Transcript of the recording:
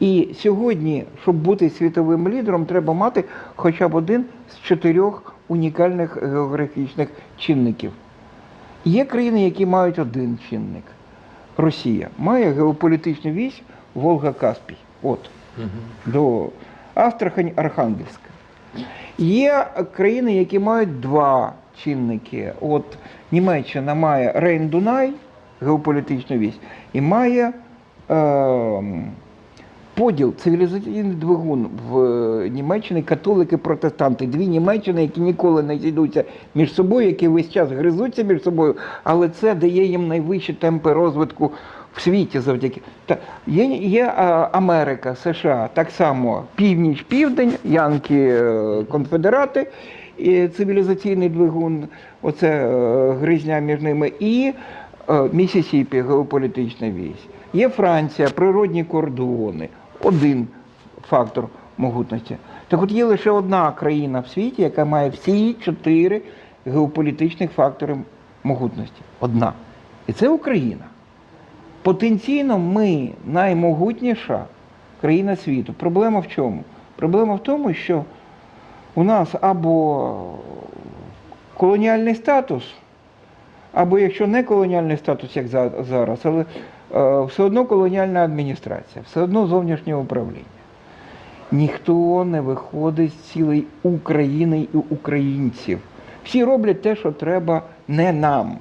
І сьогодні, щоб бути світовим лідером, треба мати хоча б один з чотирьох унікальних географічних чинників. Є країни, які мають один чинник. Росія має геополітичну вісь Волга-Каспій. От до Астрахань Архангельська. Є країни, які мають два чинники. От Німеччина має Рейн-Дунай, геополітичну вісь, і має е, поділ, цивілізаційний двигун в е, Німеччині, католики, протестанти. Дві Німеччини, які ніколи не зійдуться між собою, які весь час гризуться між собою, але це дає їм найвищі темпи розвитку в світі завдяки. Та, є є а, Америка, США, так само північ, південь, Янки, е, конфедерати, і цивілізаційний двигун, оце е, гризня між ними, і е, Місісіпі, геополітична вісь. Є Франція, природні кордони, один фактор могутності. Так от є лише одна країна в світі, яка має всі чотири геополітичних фактори могутності. Одна. І це Україна. Потенційно ми наймогутніша країна світу. Проблема в чому? Проблема в тому, що у нас або колоніальний статус, або якщо не колоніальний статус, як зараз, але все одно колоніальна адміністрація, все одно зовнішнє управління. Ніхто не виходить з цілої України і українців. Всі роблять те, що треба не нам.